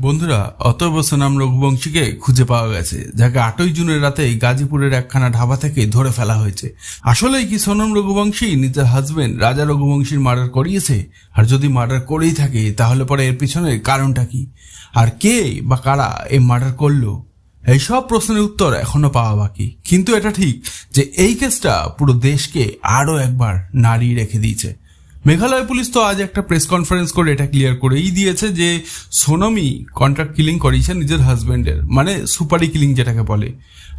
বন্ধুরা, অতএব সোনাম রঘুবংশীকে খুঁজে পাওয়া গেছে, যাকে আটই জুনের রাতে গাজীপুরের একখানা ঢাবা থেকে ধরে ফেলা হয়েছে। আসলেই কি সোনম রঘুবংশী নিজের হাজবেন্ড রাজা রঘুবংশীর মার্ডার করিয়েছে? আর যদি মার্ডার করেই থাকে, তাহলে পরে এর পিছনে কারণটা কি? আর কে বা কারা এই মার্ডার করল? এই সব প্রশ্নের উত্তর এখনও পাওয়া বাকি। কিন্তু এটা ঠিক যে এই কেসটা পুরো দেশকে আরও একবার নাড়িয়ে রেখে দিয়েছে। মেঘালয় পুলিশ তো আজ একটা প্রেস কনফারেন্স করে এটা ক্লিয়ার করেই দিয়েছে যে সোনমি কন্ট্রাক্ট কিলিং করিয়েছে নিজের হাজবেন্ডের মানে সুপারি কিলিং যেটাকে বলে।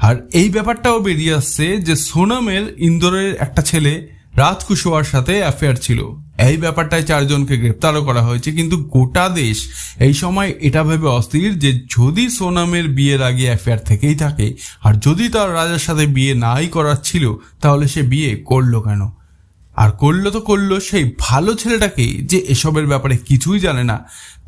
আর এই ব্যাপারটাও বেরিয়ে আসছে যে সোনমের ইন্দোরের একটা ছেলে রাজ কুশওয়ার সাথে অ্যাফেয়ার ছিল। এই ব্যাপারটায় চারজনকে গ্রেপ্তারও করা হয়েছে, কিন্তু গোটা দেশ এই সময় এটা ভেবে অস্থির যে যদি সোনামের বিয়ের আগে অ্যাফেয়ার থেকেই থাকে, আর যদি তার রাজার সাথে বিয়ে নাই করার ছিল, তাহলে সে বিয়ে করল কেন? আর করল তো করল, সেই ভালো ছেলেটাকে যে এসবের ব্যাপারে কিছুই জানে না,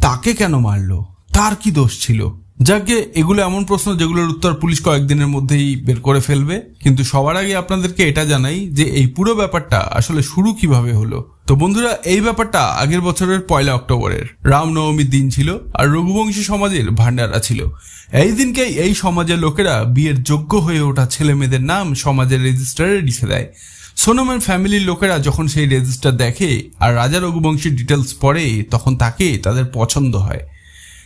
তাকে কেন মারলো? তার কি দোষ ছিল? যাকে এগুলো এমন প্রশ্ন যেগুলোর উত্তর পুলিশ কয়েকদিনের মধ্যেই বের করে ফেলবে, কিন্তু সবার আগে আপনাদেরকে এটা জানাই যে এই পুরো ব্যাপারটা আসলে শুরু কীভাবে হলো। তো বন্ধুরা, এই ব্যাপারটা আগের বছরের পয়লা অক্টোবরের। রামনবমীর দিন ছিল আর রঘুবংশী সমাজের ভান্ডারা ছিল। এই দিনকেই এই সমাজের লোকেরা বিয়ের যোগ্য হয়ে ওঠা ছেলে মেয়েদের নাম সমাজের রেজিস্টারে লিখে দেয়। সোনমের ফ্যামিলির লোকেরা যখন সেই রেজিস্টার দেখে আর রাজা রঘুবংশীর ডিটেলস পড়ে, তখন তাকে তাদের পছন্দ হয়।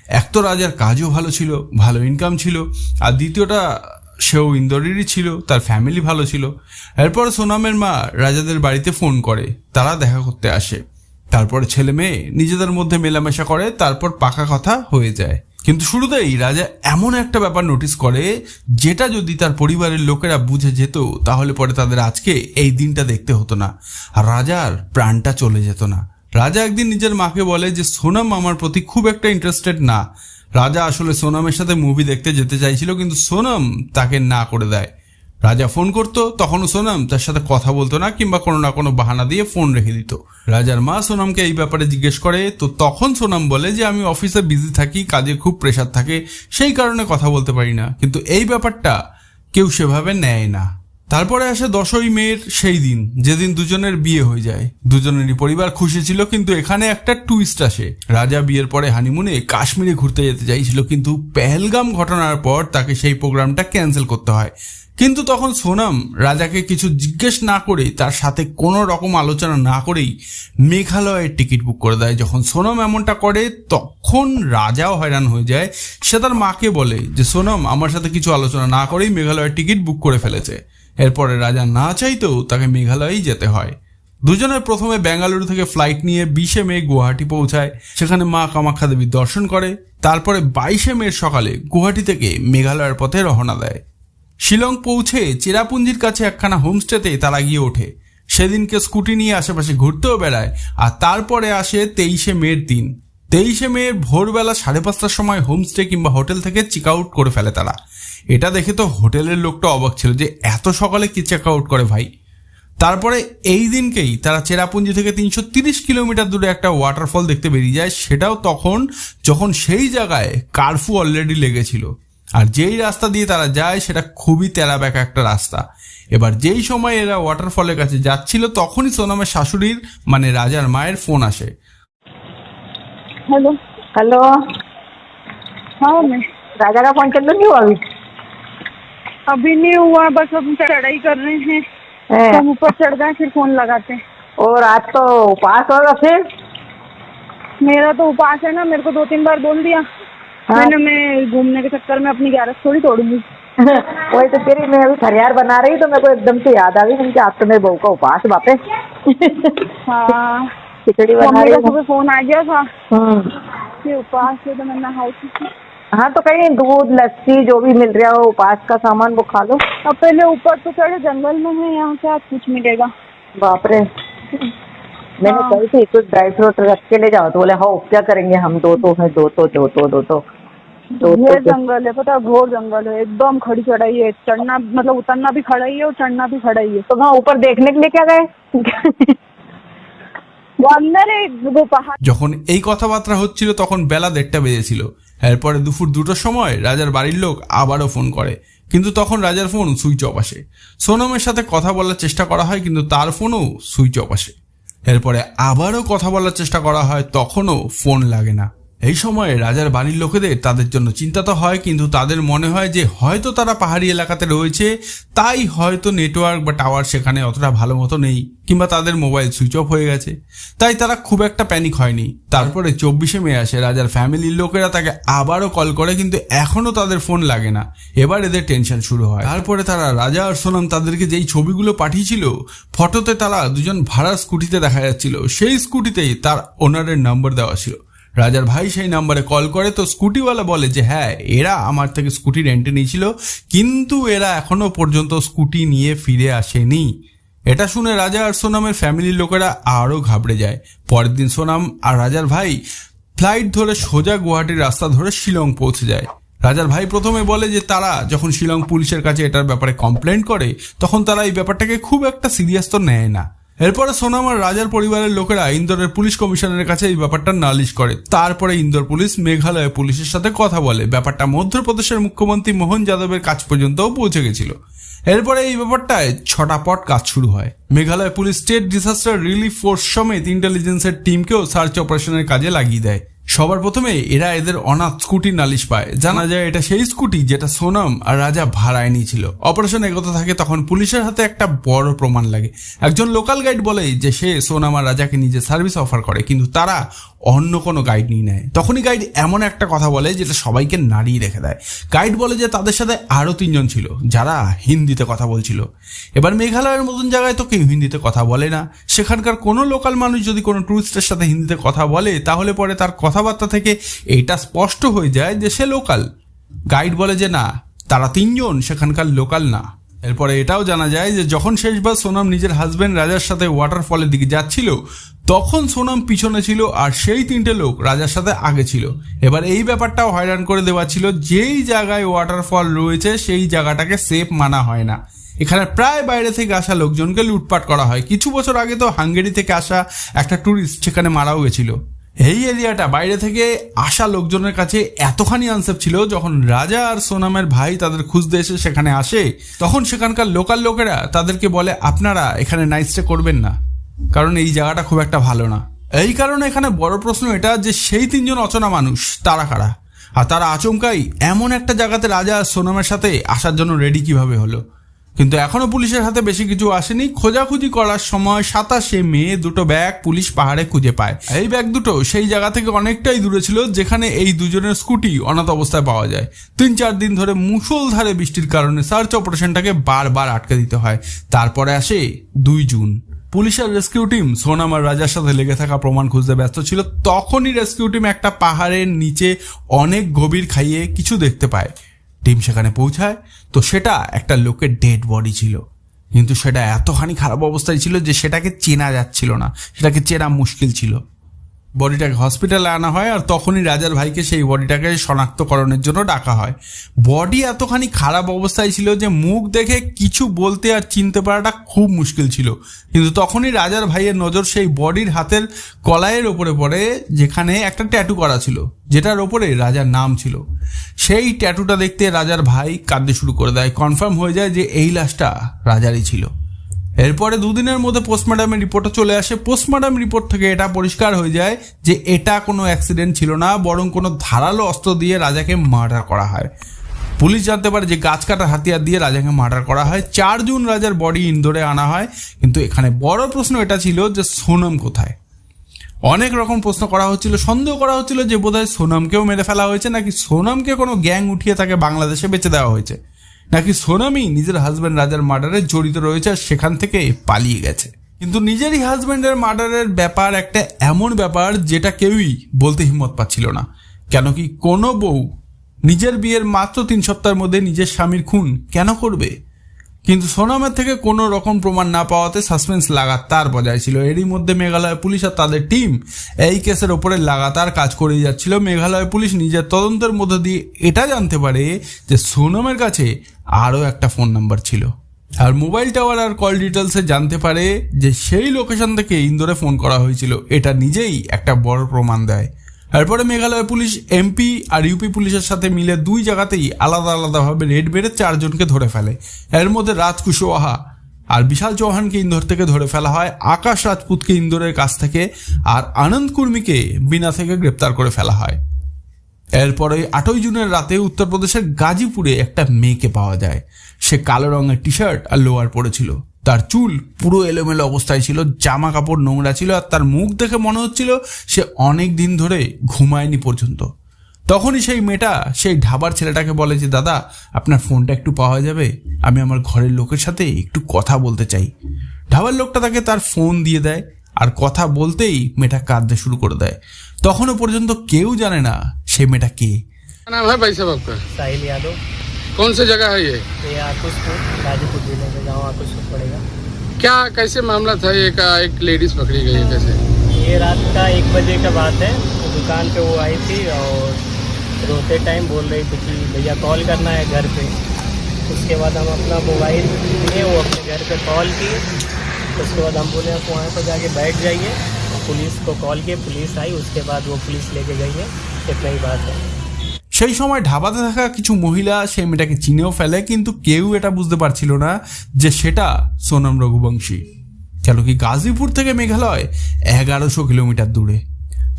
এক তো রাজার কাজও ভালো ছিল, ভালো ইনকাম ছিল, আর দ্বিতীয়টা, সেও ইন্দোরেরই ছিল, তার ফ্যামিলি ভালো ছিল। এরপর সোনামের মা রাজাদের বাড়িতে ফোন করে, তারা দেখা করতে আসে। তারপরে ছেলে মেয়ে নিজেদের মধ্যে মেলামেশা করে, তারপর পাকা কথা হয়ে যায়। কিন্তু শুরুতেই রাজা এমন একটা ব্যাপার নোটিস করে, যেটা যদি তার পরিবারের লোকেরা বুঝে যেত, তাহলে পরে তাদের আজকে এই দিনটা দেখতে হতো না। আর রাজার প্রাণটা চলে যেত না। রাজা একদিন নিজের মাকে বলে যে, সোনাম আমার প্রতি খুব একটা ইন্টারেস্টেড না। রাজা আসলে সোনামের সাথে মুভি দেখতে যেতে চাইছিল, কিন্তু সোনাম তাকে না করে দেয়। রাজা ফোন করতো, তখনও সোনাম তার সাথে কথা বলতো না কিংবা কোনো না কোনো বাহানা দিয়ে ফোন রেখে দিত। রাজার মা সোনামকে এই ব্যাপারে জিজ্ঞেস করে, তো তখন সোনাম বলে যে আমি অফিসে বিজি থাকি, কাজে খুব প্রেশার থাকে, সেই কারণে কথা বলতে পারি না। কিন্তু এই ব্যাপারটা কেউ সেভাবে নেয় না। তারপরে আসে দশই মেয়ের সেই দিন, যেদিন দুজনের বিয়ে হয়ে যায়। দুজনেরই পরিবার খুশি ছিল, কিন্তু এখানে একটা টুইস্ট আসে। রাজা বিয়ের পরে হানিমুনে কাশ্মীরে ঘুরতে যেতে চাইছিল, কিন্তু পেহেলগাম ঘটনার পর তাকে সেই প্রোগ্রামটা ক্যান্সেল করতে হয়। কিন্তু তখন সোনাম রাজাকে কিছু জিজ্ঞেস না করে তার সাথে কোনো রকম আলোচনা না করেই মেঘালয়ের টিকিট বুক করে দেয়। যখন সোনাম এমনটা করে, তখন রাজাও হয়রান হয়ে যায়। সে তার মাকে বলে যে, সোনাম, আমার সাথে কিছু আলোচনা না করেই মেঘালয়ের টিকিট বুক করে ফেলেছে। এরপরে রাজা না চাইতেও তাকে মেঘালয়েই যেতে হয়। দুজনের প্রথমে বেঙ্গালুরু থেকে ফ্লাইট নিয়ে বিশে মে গুয়াহাটি পৌঁছায়। সেখানে মা কামাখ্যা দেবীর দর্শন করে। তারপরে বাইশে মের সকালে গুয়াহাটি থেকে মেঘালয়ের পথে রওনা দেয়। শিলং পৌঁছে চেরাপুঞ্জির কাছে একখানা হোমস্টেতে তারা গিয়ে ওঠে। সেদিনকে স্কুটি নিয়ে আশেপাশে ঘুরতেও বেড়ায়, আর তারপরে আসে তেইশে মের দিন। তেইশে মের ভোরবেলা সাড়ে পাঁচটার সময় হোমস্টে কিংবা হোটেল থেকে চেক আউট করে ফেলে তারা। এটা দেখে তো হোটেলের লোকটা অবাক ছিল যে এত সকালে কি চেক আউট করে ভাই? তারপরে এই দিনকেই তারা চেরাপুঞ্জি থেকে তিনশো তিরিশ কিলোমিটার দূরে একটা ওয়াটারফল দেখতে বেরিয়ে যায়। সেটাও তখন, যখন সেই জায়গায় কারফু অলরেডি লেগেছিল। আর যেই রাস্তা দিয়ে তারা যায় সেটা খুবই তেরা ব্যাকা একটা রাস্তা এবার যেই সময় এরা ওয়াটারফলের কাছে যাচ্ছিল তখনই সোনামের শাশুড়ির মানে রাজার মায়ের ফোন আসে हेलो हेलो हाँ मैं राजा का फोन चल नहीं हुआ अभी अभी नहीं हुआ बस हम चढ़ाई कर रहे हैं हैं? हम ऊपर चढ़ गए फिर फोन लगाते हैं और आज तो उपास होगा फिर मेरा तो उपास है ना मेरे को दो तीन बार बोल दिया हाँ। मैंने मैं घूमने के चक्कर में अपनी ग्यारह थोड़ी तोड़ूँगी। वही तो तेरी मैं अभी फरियार बना रही तो मेरे को एकदम से याद आ गई क्योंकि आज तो मेरे बहू का उपास बापे हाँ। खिचड़ी बना रही सुबह फ़ोन आ गया था। कि उपास है तो मैं नहाई थी। हाँ तो कहीं दूध लस्सी जो भी मिल रहा हो उपास का सामान वो खा लो। अब पहले ऊपर तो चढ़े जंगल में है यहाँ से आज कुछ मिलेगा। बाप रे। मैंने हाँ। कही थी कुछ ड्राई फ्रूट रख के ले जाओ तो बोले हाँ क्या करेंगे हम दो तो है दो तो दो तो दो तो दो ये तो जंगल है पता है घोर जंगल है एकदम खड़ी चढ़ाई है चढ़ना मतलब उतरना भी खड़ा ही है और चढ़ना भी खड़ा ही है तो वहाँ ऊपर देखने के लिए क्या गए वो अंदर है वो पहाड़ যখন এই কথাবার্তা হচ্ছিল তখন বেলা দেড়টা বেজেছিল এরপরে দুপুর দুটোর সময় রাজার বাড়ির লোক আবারও ফোন করে কিন্তু তখন রাজার ফোন সুইচ অফ আসে সোনমের সাথে কথা বলার চেষ্টা করা হয় কিন্তু তার ফোনও সুইচ অফ আসে এরপরে আবারও কথা বলার চেষ্টা করা হয় তখনও ফোন লাগে না। এই সময়ে রাজার বাড়ির লোকেদের তাদের জন্য চিন্তা তো হয়, কিন্তু তাদের মনে হয় যে হয়তো তারা পাহাড়ি এলাকাতে রয়েছে, তাই হয়তো নেটওয়ার্ক বা টাওয়ার সেখানে অতটা ভালো মতো নেই, কিংবা তাদের মোবাইল সুইচ অফ হয়ে গেছে। তাই তারা খুব একটা প্যানিক হয়নি। তারপরে চব্বিশে মে আসে, রাজার ফ্যামিলির লোকেরা তাকে আবারও কল করে, কিন্তু এখনও তাদের ফোন লাগে না। এবার এদের টেনশন শুরু হয়। তারপরে তারা রাজা আর সোনাম তাদেরকে যেই ছবিগুলো পাঠিয়েছিল, ফটোতে তারা দুজন ভাড়া স্কুটিতে দেখা যাচ্ছিল। সেই স্কুটিতেই তার ওনারের নাম্বার দেওয়া ছিল। রাজার ভাই সেই নাম্বারে কল করে তো স্কুটিওয়ালা বলে যে হ্যাঁ এরা আমার থেকে স্কুটি রেন্টে নিয়েছিল, কিন্তু এরা এখনও পর্যন্ত স্কুটি নিয়ে ফিরে আসেনি। এটা শুনে রাজা আর সোনামের ফ্যামিলির লোকেরা আরও ঘাবড়ে যায়। পরের দিন সোনাম আর রাজার ভাই ফ্লাইট ধরে সোজা গুয়াহাটির রাস্তা ধরে শিলং পৌঁছে যায়। রাজার ভাই প্রথমে বলে যে, তারা যখন শিলং পুলিশের কাছে এটার ব্যাপারে কমপ্লেন করে, তখন তারা এই ব্যাপারটাকে খুব একটা সিরিয়াস তো নেয় না। এরপরে সোনামার রাজার পরিবারের লোকেরা ইন্দোরের পুলিশ কমিশনারের কাছে এই ব্যাপারটা নালিশ করে। তারপরে ইন্দোর পুলিশ মেঘালয় পুলিশের সাথে কথা বলে। ব্যাপারটা মধ্যপ্রদেশের মুখ্যমন্ত্রী মোহন যাদবের কাজ পর্যন্তও পৌঁছে গেছিল। এরপরে এই ব্যাপারটায় ছটা পট কাজ শুরু হয়। Meghalaya police state disaster relief force সমেত ইন্টেলিজেন্সের টিমকেও সার্চ অপারেশনের কাজে লাগিয়ে দেয়। সবার প্রথমে এরা এদের অনাথ স্কুটি নালিশ পায়। জানা যায় এটা সেই স্কুটি যেটা সোনাম আর রাজা ভাড়ায় নিয়েছিল। অপারেশন এগোতে থাকে তখন পুলিশের হাতে একটা বড় প্রমাণ লাগে। একজন লোকাল গাইড বলে যে সে সোনাম আর রাজাকে নিজে সার্ভিস অফার করে, কিন্তু তারা অন্য কোনো গাইড নিয়ে নেয়। তখনই গাইড এমন একটা কথা বলে যেটা সবাইকে নাড়িয়ে রেখে দেয়। গাইড বলে যে তাদের সাথে আরও তিনজন ছিল, যারা হিন্দিতে কথা বলছিল। এবার মেঘালয়ের মতন জায়গায় তো কেউ হিন্দিতে কথা বলে না। সেখানকার কোনো লোকাল মানুষ যদি কোনো ট্যুরিস্টের সাথে হিন্দিতে কথা বলে, তাহলে পরে তার কথাবার্তা থেকে এটা স্পষ্ট হয়ে যায় যে সে লোকাল গাইড বলে যে না, তারা তিনজন, সেখানকার লোকাল না। এরপরে এটাও জানা যায় যে যখন শেষবার সোনাম নিজের হাজবেন্ড রাজার সাথে ওয়াটারফলের দিকে যাচ্ছিল, তখন সোনাম পিছনে ছিল আর সেই তিনটে লোক রাজার সাথে আগে ছিল। এবার এই ব্যাপারটাও হয়রান করে দেওয়া ছিল, যেই জায়গায় ওয়াটারফল রয়েছে সেই জায়গাটাকে সেফ মানা হয় না। এখানে প্রায় বাইরে থেকে আসা লোকজনকে লুটপাট করা হয়। কিছু বছর আগে তো হাঙ্গেরি থেকে আসা একটা ট্যুরিস্ট সেখানে মারাও গেছিল। এই এরিয়াটা, বাইরে থেকে আসা লোকজনের কাছে এতখানি আনসেপ ছিল, যখন রাজা আর সোনামের ভাই তাদের খুঁজতে এসে সেখানে আসে, তখন সেখানকার লোকাল লোকেরা তাদেরকে বলে, আপনারা এখানে নাইট স্টে করবেন না, কারণ এই জায়গাটা খুব একটা ভালো না। এই কারণে এখানে বড় প্রশ্ন এটা যে, সেই তিনজন অচনা মানুষ, তারা কারা? আর তারা আচমকাই এমন একটা জায়গাতে রাজা আর সোনামের সাথে আসার জন্য রেডি কীভাবে হলো? কিন্তু এখনও পুলিশের হাতে বেশি কিছু আসেনি। খোঁজাখুঁজি করার সময় সাতাশে মে দুটো ব্যাগ পুলিশ পাহাড়ে খুঁজে পায়। এই ব্যাগ দুটো সেই জায়গা থেকে অনেকটাই দূরে ছিল, যেখানে এই দুজনের স্কুটি অনাথ অবস্থায় পাওয়া যায়। তিন চার দিন ধরে মুষলধারে বৃষ্টির কারণে সার্চ অপারেশনটাকে বারবার আটকে দিতে হয়। তারপরে আসে দুই জুন। পুলিশের রেস্কিউ টিম সোনাম আর রাজার সাথে লেগে থাকা প্রমাণ খুঁজতে ব্যস্ত ছিল। তখনই রেস্কিউ টিম একটা পাহাড়ের নিচে অনেক গভীর খাইয়ে কিছু দেখতে পায়। টিম সেখানে পৌঁছায়। তো সেটা একটা লোকের ডেড বডি ছিল। কিন্তু সেটা এতখানি খারাপ অবস্থায় ছিল যে সেটাকে চেনা যাচ্ছিল না। সেটাকে চেনা মুশকিল ছিল। বডিটাকে হসপিটালে আনা হয় আর তখনই রাজার ভাইকে সেই বডিটাকে শনাক্তকরণের জন্য ডাকা হয়। বডি এতখানি খারাপ অবস্থায় ছিল যে মুখ দেখে কিছু বলতে আর চিনতে পারাটা খুব মুশকিল ছিল। কিন্তু তখনই রাজার ভাইয়ের নজর সেই বডির হাতের কলাইয়ের ওপরে পড়ে, যেখানে একটা ট্যাটু করা ছিল, যেটার ওপরে রাজার নাম ছিল। সেই ট্যাটুটা দেখতে রাজার ভাই কাঁদতে শুরু করে দেয়। কনফার্ম হয়ে যায় যে এই লাশটা রাজারই ছিল। এরপরে দুদিনের মধ্যে পোস্টমর্টমের রিপোর্টও চলে আসে। পোস্টমর্টম রিপোর্ট থেকে এটা পরিষ্কার হয়ে যায় যে এটা কোনো অ্যাক্সিডেন্ট ছিল না, বরং কোনো ধারালো অস্ত্র দিয়ে রাজাকে মার্ডার করা হয়। পুলিশ জানতে পারে যে গাছ কাটার হাতিয়ার দিয়ে রাজাকে মার্ডার করা হয়। চার জুন রাজার বডি ইন্দোরে আনা হয়। কিন্তু এখানে বড় প্রশ্ন এটা ছিল যে সোনম কোথায়? অনেক রকম প্রশ্ন করা হচ্ছিল। সন্দেহ করা হচ্ছিল যে বোধহয় সোনামকেও মেরে ফেলা হয়েছে, নাকি সোনামকে কোনো গ্যাং উঠিয়ে তাকে বাংলাদেশে বেঁচে দেওয়া হয়েছে। নাকি সোনামই নিজের হাজব্যান্ড রাজার মার্ডারে জড়িত রয়েছে আর সেখান থেকে পালিয়ে গেছে? কিন্তু নিজেরই হাজব্যান্ডের মার্ডারের ব্যাপার একটা এমন ব্যাপার যেটা কেউই বলতে হিম্মত পাচ্ছিল না। কেন কি কোনো বউ নিজের বিয়ের মাত্র তিন সপ্তাহের মধ্যে নিজের স্বামীর খুন কেন করবে? কিন্তু সোনামের থেকে কোনো রকম প্রমাণ না পাওয়াতে সাসপেন্স লাগাতার বজায় ছিল। এরই মধ্যে মেঘালয় পুলিশ আর তাদের টিম এই কেসের ওপরে লাগাতার কাজ করে যাচ্ছিল। মেঘালয় পুলিশ নিজের তদন্তের মধ্যে দিয়ে এটা জানতে পারে যে সোনমের কাছে আরও একটা ফোন নাম্বার ছিল। আর মোবাইল টাওয়ার আর কল ডিটেলসে জানতে পারে যে সেই লোকেশন থেকে ইন্দোরে ফোন করা হয়েছিল। এটা নিজেই একটা বড় প্রমাণ দেয়। এরপরে মেঘালয় পুলিশ, এমপি আর ইউপি পুলিশের সাথে মিলে দুই জায়গাতেই আলাদা আলাদাভাবে রেড বেড়ে চারজনকে ধরে ফেলে। এর মধ্যে রাজ কুশওয়াহা আর বিশাল চৌহানকে ইন্দোর থেকে ধরে ফেলা হয়। আকাশ রাজপুতকে ইন্দোরের কাছ থেকে আর আনন্দ কুর্মীকে বিনা থেকে গ্রেপ্তার করে ফেলা হয়। এরপরে আটই জুনের রাতে উত্তরপ্রদেশের গাজীপুরে একটা মেয়েকে পাওয়া যায়। সে কালো রঙের টি শার্ট আর লোয়ার পরেছিল। তার চুল পুরো এলোমেলো অবস্থায় ছিল জামা কাপড় নোংরা ছিল আর তার মুখ দেখে মনে হচ্ছিল সে অনেক দিন ধরে ঘুমায়নি পর্যন্ত। তখনই সেই মেয়েটা সেই ঢাবার ছেলেটাকে বলে যে, দাদা, আপনার ফোনটা একটু পাওয়া যাবে? আমি আমার ঘরের লোকের সাথে একটু কথা বলতে চাই। ঢাবার লোকটা তাকে তার ফোন দিয়ে দেয় আর কথা বলতেই মেয়েটা কাঁদতে শুরু করে দেয়। তখনও পর্যন্ত কেউ জানে না সে মেয়েটা কে क्या नाम है भाई साहब आपका साहिल यादव कौन सी जगह है ये ये आकुशपुर गाजीपुर जिले में गाँव आकुशपुर पड़ेगा क्या कैसे मामला था ये का एक लेडीज पकड़ी गई है कैसे ये रात का एक बजे का बात है तो दुकान पे वो आई थी और रोते टाइम बोल रही थी कि भैया कॉल करना है घर पे उसके बाद हम अपना मोबाइल लिए वो अपने घर पे कॉल की उसके बाद हम बोले आप वहाँ पर जाके बैठ जाइए पुलिस को कॉल किए पुलिस आई उसके बाद वो पुलिस लेके गई है সেটাই সেই সময় ঢাবাতে থাকা কিছু মহিলা সেই মেয়েটাকে চিনেও ফেলে, কিন্তু কেউ এটা বুঝতে পারছিল না যে সেটা সোনাম রঘুবংশী। কেন কি গাজীপুর থেকে মেঘালয় এগারোশো কিলোমিটার দূরে।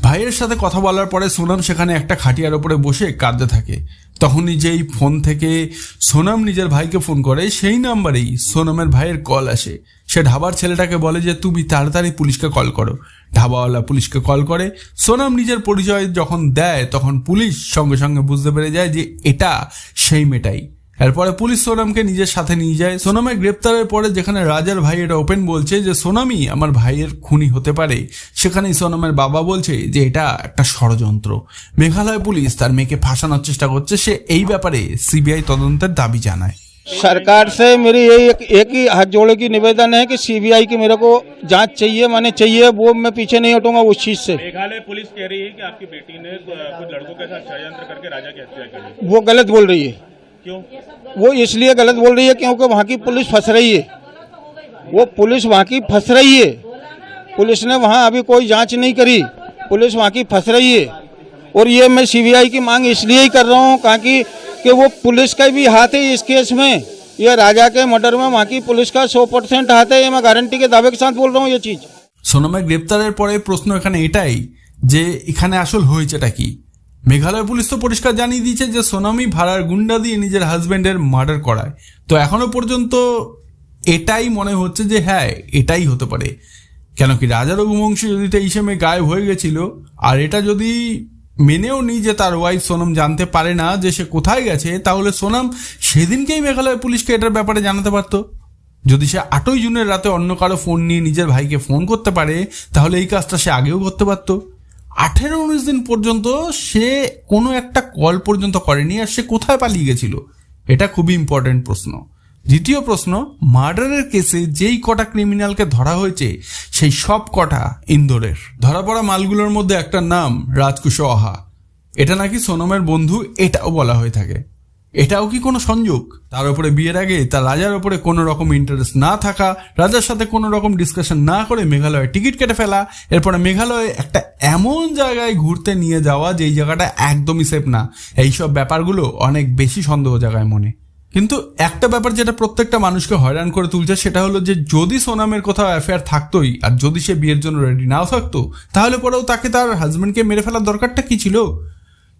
ভাইয়ের সাথে কথা বলার পরে সোনাম সেখানে একটা খাটিয়ার ওপরে বসে কাঁদতে থাকে। তখনই যেই ফোন থেকে সোনাম নিজের ভাইকে ফোন করে, সেই নাম্বারেই সোনামের ভাইয়ের কল আসে। সে ঢাবার ছেলেটাকে বলে যে, তুমি তাড়াতাড়ি পুলিশকে কল করো। ঢাবাওয়ালা পুলিশকে কল করে। সোনাম নিজের পরিচয় যখন দেয়, তখন পুলিশ সঙ্গে সঙ্গে বুঝতে পেরে যায় যে, এটা সেই মেটাই এরপরে পুলিশ সোনামকে নিজের সাথে নিয়ে যায় সোনামের গ্রেপ্তারের পরে যেখানে রাজার ভাই এটা ওপেন বলছে যে সোনামই আমার ভাইয়ের খুনি হতে পারে সেখানেই সোনামের বাবা বলছে যে এটা একটা ষড়যন্ত্র মেঘালয় পুলিশ তার মেয়েকে ফাঁসানোর চেষ্টা করছে সে এই ব্যাপারে সিবিআই তদন্তের দাবি জানায় सरकार से मेरी यही एक, एक ही हाथ जोड़े की निवेदन है कि सीबीआई की मेरे को जांच चाहिए माने चाहिए वो मैं पीछे नहीं हटूंगा उस चीज से मेघालय पुलिस कह रही है कि आपकी बेटी ने अ, कुछ लड़कों के साथ षडयंत्र करके राजा की हत्या करी वो गलत बोल रही है क्यों वो इसलिए गलत बोल रही है क्योंकि वहाँ की पुलिस फंस रही है वो पुलिस वहाँ की फंस रही है पुलिस ने वहाँ अभी कोई जांच नहीं करी पुलिस वहाँ की फंस रही है और ये मैं सीबीआई की मांग इसलिए ही कर रहा हूँ ताकि कि वो पुलिस का भी हाथ है इस केस में ये राजा के मर्डर में वहाँ की पुलिस का सौ परसेंट हाथ है ये मैं गारंटी के दावे के साथ बोल रहा हूँ ये चीज़ সোনামের গ্রেপ্তারের পরে প্রশ্ন এখানে এটাই যে এখানে আসল হয়েছেটা কি মেঘালয় পুলিশ তো পরিষ্কার জানিয়ে দিয়েছে যে সোনামি ভাড়ার গুন্ডা দিয়ে নিজের হাজবেন্ডের মার্ডার করায়। তো এখনও পর্যন্ত এটাই মনে হচ্ছে যে হ্যাঁ এটাই হতে পারে। কেন কি রাজা রঘুবংশী যদি এই সময় গায়েব হয়ে গেছিল, আর এটা যদি মেনেও নি যে তার ওয়াইফ সোনাম জানতে পারে না যে সে কোথায় গেছে, তাহলে সোনাম সেদিনকেই মেঘালয় পুলিশকে এটার ব্যাপারে জানাতে পারতো। যদি সে আটই জুনের রাতে অন্য কারও ফোন নিয়ে নিজের ভাইকে ফোন করতে পারে, তাহলে এই কাজটা সে আগেও করতে পারত। আঠেরো উনিশ দিন পর্যন্ত সে কোনো একটা কল পর্যন্ত করেনি আর সে কোথায় পালিয়ে গেছিল? এটা খুবই ইম্পর্টেন্ট প্রশ্ন। দ্বিতীয় প্রশ্ন মার্ডারের কেসে যেই কটা ক্রিমিনালকে ধরা হয়েছে, সেই সব কটা ইন্দোরের। ধরা পড়া মালগুলোর মধ্যে একটা নাম রাজকুশ আহা। এটা নাকি সোনমের বন্ধু, এটাও বলা হয়ে থাকে। এটাও কি কোনো সংযোগ? তার উপরে বিয়ের আগে তার রাজার উপরে কোনো রকম ইন্টারেস্ট না থাকা, রাজার সাথে কোনো রকম ডিসকাশন না করে মেঘালয়ে টিকিট কেটে ফেলা, এরপরে মেঘালয়ে একটা এমন জায়গায় ঘুরতে নিয়ে যাওয়া যেই জায়গাটা একদমই সেফ না। এইসব ব্যাপারগুলো অনেক বেশি সন্দেহ জায়গায় মনে। কিন্তু একটা ব্যাপার যেটা প্রত্যেকটা মানুষকে হয়রান করে তুলছে, সেটা হলো যে যদি সোনামের কোথাও অ্যাফেয়ার থাকতোই আর যদি সে বিয়ের জন্য রেডি নাও থাকতো, তাহলে পরেও তাকে তার হাজব্যান্ডকে মেরে ফেলার দরকারটা কি ছিল?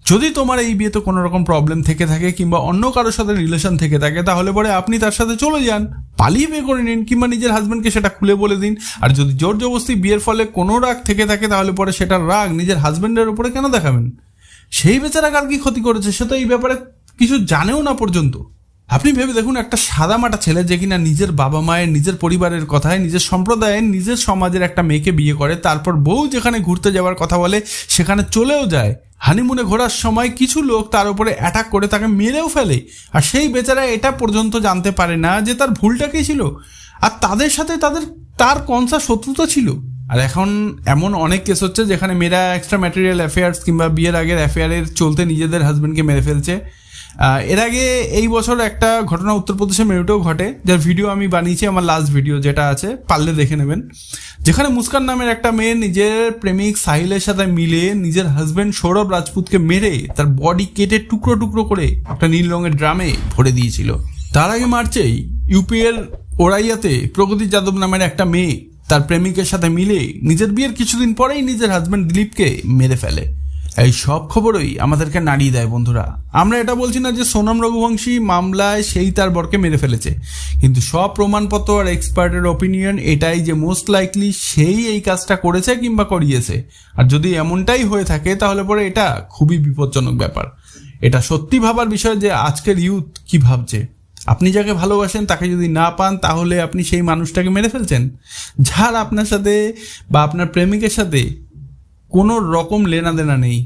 যদি তোমার এই বিয়েতে কোনো রকম প্রবলেম থেকে থাকে কিংবা অন্য কারোর সাথে রিলেশন থেকে থাকে, তাহলে পরে আপনি তার সাথে চলে যান। পালিয়ে বিয়ে করে নিন কিংবা নিজের হাজব্যান্ডকে সেটা খুলে বলে দিন। আর যদি জোর জবরদস্তি বিয়ের ফলে কোনো রাগ থেকে থাকে, তাহলে পরে সেটার রাগ নিজের হাজব্যান্ডের উপরে কেন দেখাবেন? সেই বেচারা কার কি ক্ষতি করেছে সে তো এই ব্যাপারে কিছু জানেও না পর্যন্ত। আপনি ভেবে দেখুন, একটা সাদা মাটা ছেলে যে কিনা নিজের বাবা মায়ের, নিজের পরিবারের কথায়, নিজের সম্প্রদায়ের, নিজের সমাজের একটা মেয়েকে বিয়ে করে, তারপর বউ যেখানে ঘুরতে যাওয়ার কথা বলে, সেখানে চলেও যায়। হানিমুনে ঘোরার সময় কিছু লোক তার উপরে অ্যাটাক করে তাকে মেরেও ফেলে। আর সেই বেচারা এটা পর্যন্ত জানতে পারে না যে তার ভুলটা কী ছিল। আর তাদের সাথে তাদের, তার কনসা শত্রুতা ছিল। আর এখন এমন অনেক কেস হচ্ছে যেখানে মেয়েরা এক্সট্রা ম্যাটেরিয়াল অ্যাফেয়ার্স কিংবা বিয়ের আগের অ্যাফেয়ারের চলতে নিজেদের হাজব্যান্ডকে মেরে ফেলছে। এর আগে এই বছর একটা ঘটনা উত্তরপ্রদেশের মেরুটেও ঘটে, যার ভিডিও আমি বানিয়েছি, আমার লাস্ট ভিডিও যেটা আছে, পারলে দেখে নেবেন। যেখানে মুস্কান নামের একটা মেয়ে নিজের প্রেমিক সাহিলের সাথে মিলে নিজের হাজব্যান্ড সৌরভ রাজপুতকে মেরে তার বডি কেটে টুকরো টুকরো করে একটা নীল রঙের ড্রামে ভরে দিয়েছিল। তার আগে মার্চেই ইউপিএর ওরাইয়াতে প্রগতি যাদব নামের একটা মেয়ে তার প্রেমিকের সাথে মিলে নিজের বিয়ের কিছুদিন পরেই নিজের হাজব্যান্ড দিলীপকে মেরে ফেলে। এই সব খবরই আমাদেরকে নাড়িয়ে দেয় বন্ধুরা। আমরা এটা বলছি না যে সোনাম রঘুবংশী মামলায় সেই তার বরকে মেরে ফেলেছে। কিন্তু সব প্রমাণপত্র আর এক্সপার্টের ওপিনিয়ন এটাই যে মোস্ট লাইকলি সেই এই কাজটা করেছে কিংবা করিয়েছে। আর যদি এমনটাই হয়ে থাকে, তাহলে পরে এটা খুবই বিপজ্জনক ব্যাপার। এটা সত্যি ভাবার বিষয় যে আজকের ইউথ কি ভাবছে? আপনি যাকে ভালোবাসেন, তাকে যদি না পান, তাহলে আপনি সেই মানুষটাকে মেরে ফেলছেন? যার আপনার সাথে বা আপনার প্রেমিকের সাথে কোনো রকম লেনা দেনা নেই।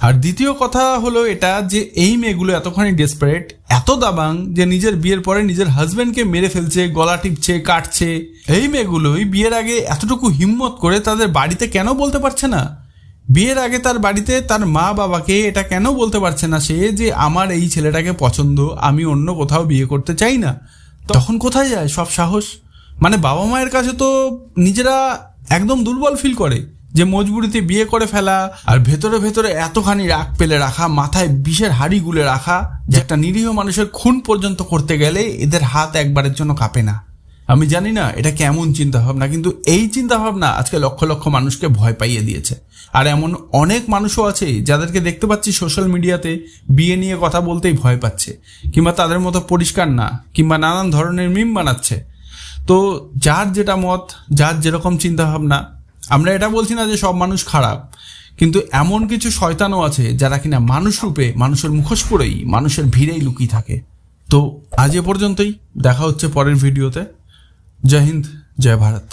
আর দ্বিতীয় কথা হলো এটা যে এই মেয়েগুলো এতখানি ডেসপারেট এত দাবাং যে নিজের বিয়ের পরে নিজের হাজবেন্ডকে মেরে ফেলছে, গলা টিপছে, কাটছে। এই মেয়েগুলোই বিয়ের আগে এতটুকু হিম্মত করে তাদের বাড়িতে কেন বলতে পারছে না? বিয়ের আগে তার বাড়িতে তার মা বাবাকে এটা কেন বলতে পারছে না সে যে আমার এই ছেলেটাকে পছন্দ, আমি অন্য কোথাও বিয়ে করতে চাই না? তখন কোথায় যায় সব সাহস? মানে বাবা মায়ের কাছে তো নিজেরা একদম দুর্বল ফিল করে। যে মজবুরিতে বিয়ে করে ফেলা আর ভেতরে ভেতরে এতখানি রাগ পেলে রাখা, মাথায় বিষের হাড়ি গুলে রাখা, যে একটা নিরীহ মানুষের খুন পর্যন্ত করতে গেলে এদের হাত একবারের জন্য কাঁপে না। আমি জানি না এটা কেমন চিন্তা ভাবনা কিন্তু এই চিন্তা ভাবনা আজকে লক্ষ লক্ষ মানুষকে ভয় পাইয়ে দিয়েছে। আর এমন অনেক মানুষও আছে যাদেরকে দেখতে পাচ্ছি সোশ্যাল মিডিয়াতে বিয়ে নিয়ে কথা বলতেই ভয় পাচ্ছে, কিংবা তাদের মতো পরিষ্কার না, কিংবা নানান ধরনের মিম বানাচ্ছে। তো যার যেটা মত, যার যেরকম চিন্তা ভাবনা আমরা এটা বলছি না যে সব মানুষ খারাপ, কিন্তু এমন কিছু শয়তানও আছে যারা কিনা মানুষ রূপে মানুষের মুখোশ পরেই, মানুষের ভিড়েই লুকিয়ে থাকে। তো আজ এ পর্যন্তই, দেখা হচ্ছে পরের ভিডিওতে। জয় হিন্দ, জয় ভারত।